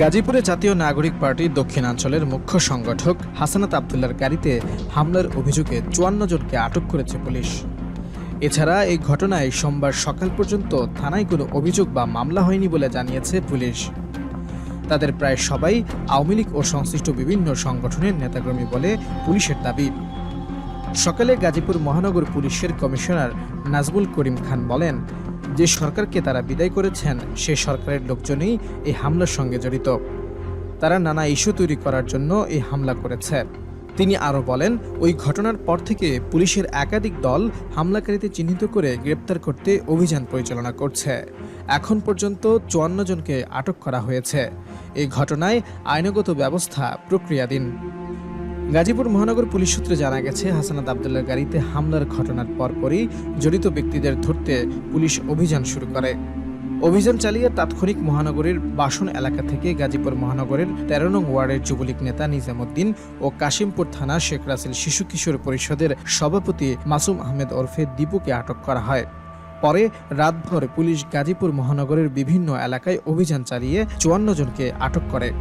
গাজীপুরে জাতীয় নাগরিক পার্টির দক্ষিণাঞ্চলের মুখ্য সংগঠক হাসানাত আবদুল্লার গাড়িতে হামলার অভিযোগে চুয়ান্ন জনকে আটক করেছে পুলিশ। এছাড়া এই ঘটনায় সোমবার সকাল পর্যন্ত থানায় কোনো অভিযোগ বা মামলা হয়নি বলে জানিয়েছে পুলিশ। তাদের প্রায় সবাই আওয়ামী লীগ ও সংশ্লিষ্ট বিভিন্ন সংগঠনের নেতাকর্মী বলে পুলিশের দাবি। সকালে গাজীপুর মহানগর পুলিশের কমিশনার নাজবুল করিম খান বলেন, যে সরকারকে তারা বিদায় করেছেন, সে সরকারের লোকজনই এই হামলার সঙ্গে জড়িত। তারা নানা ইস্যু তৈরি করার জন্য এই হামলা করেছে। তিনি আরও বলেন, ওই ঘটনার পর থেকে পুলিশের একাধিক দল হামলাকারীদের চিহ্নিত করে গ্রেপ্তার করতে অভিযান পরিচালনা করছে। এখন পর্যন্ত চুয়ান্ন জনকে আটক করা হয়েছে। এই ঘটনায় আইনগত ব্যবস্থা প্রক্রিয়াধীন। গাজীপুর মহানগর পুলিশ সূত্রে জানা গেছে, হাসানাত আবদুল্লার গাড়িতে হামলার ঘটনার পরপরই জড়িত ব্যক্তিদের ধরতে পুলিশ অভিযান শুরু করে। অভিযান চালিয়ে তাৎক্ষণিক মহানগরীর বাসন এলাকা থেকে গাজীপুর মহানগরের তেরো নং ওয়ার্ডের যুবলীগ নেতা নিজামুদ্দিন ও কাশিমপুর থানা শেখ রাসেল শিশু কিশোর পরিষদের সভাপতি মাসুম আহমেদ ওরফে দীপুকে আটক করা হয়। পরে রাতভর পুলিশ গাজীপুর মহানগরের বিভিন্ন এলাকায় অভিযান চালিয়ে চুয়ান্ন জনকে আটক করে।